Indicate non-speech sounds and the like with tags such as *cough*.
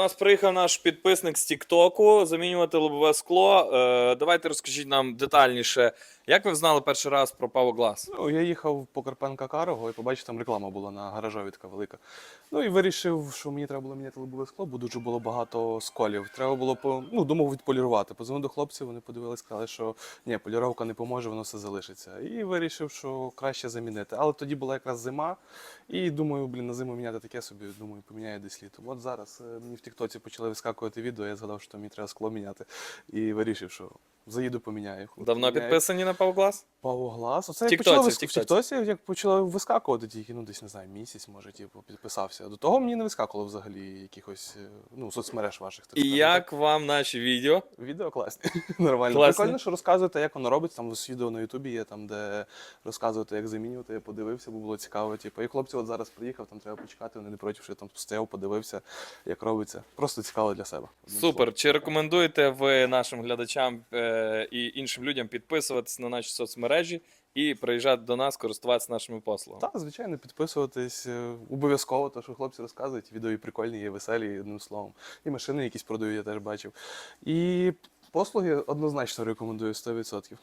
У нас приїхав наш підписник з Тіктоку замінювати лобове скло. Е, давайте розкажіть нам детальніше, як ви знали перший раз про Павоглас? Ну, я їхав по Карпенка Карого і побачив, там реклама була на гаражові така велика. Ну і вирішив, що мені треба було міняти лобове скло, бо дуже було багато сколів. Треба було по, ну, думав відполірувати. Позвонив до хлопців, вони подивилися, сказали, що ні, поліровка не поможе, воно все залишиться. І вирішив, що краще замінити. Але тоді була якраз зима, і думаю, блін, на зиму міняти таке собі, думаю, поміняю десь літо. От зараз е, мені в Тіктоці почали вискакувати відео, я згадав, що мені треба скло міняти. І вирішив, що заїду поміняю. Давно Поміняю. підписані на Павоглас? Павоглас. Оце як Тіктоці, почало вис... в Тіктоці. Тіктоці, як почало вискакувати тільки, ну десь не знаю, місяць, може, типу, підписався. До того мені не вискакувало взагалі якихось е, ну, соцмереж ваших. так І як вам наші відео? Відео класні. *laughs* Нормально. Класні. Прикольно, що розказуєте, як воно робиться. Там ось відео на Ютубі є, там, де розказуєте, як замінювати. Я подивився, бо було цікаво. Типу, і хлопці от зараз приїхав, там треба почекати, вони не проти, що я там стояв, подивився, як робиться. Просто цікаво для себе. Одним Супер. Чи рекомендуєте ви нашим глядачам е, і іншим людям підписуватись на наші соцмережі і приїжджати до нас, користуватися нашими послугами? Так, звичайно, підписуватись е, обов'язково, то що хлопці розказують, відео і прикольні, є веселі, одним словом. І машини якісь продають, я теж бачив. І послуги однозначно рекомендую 100%.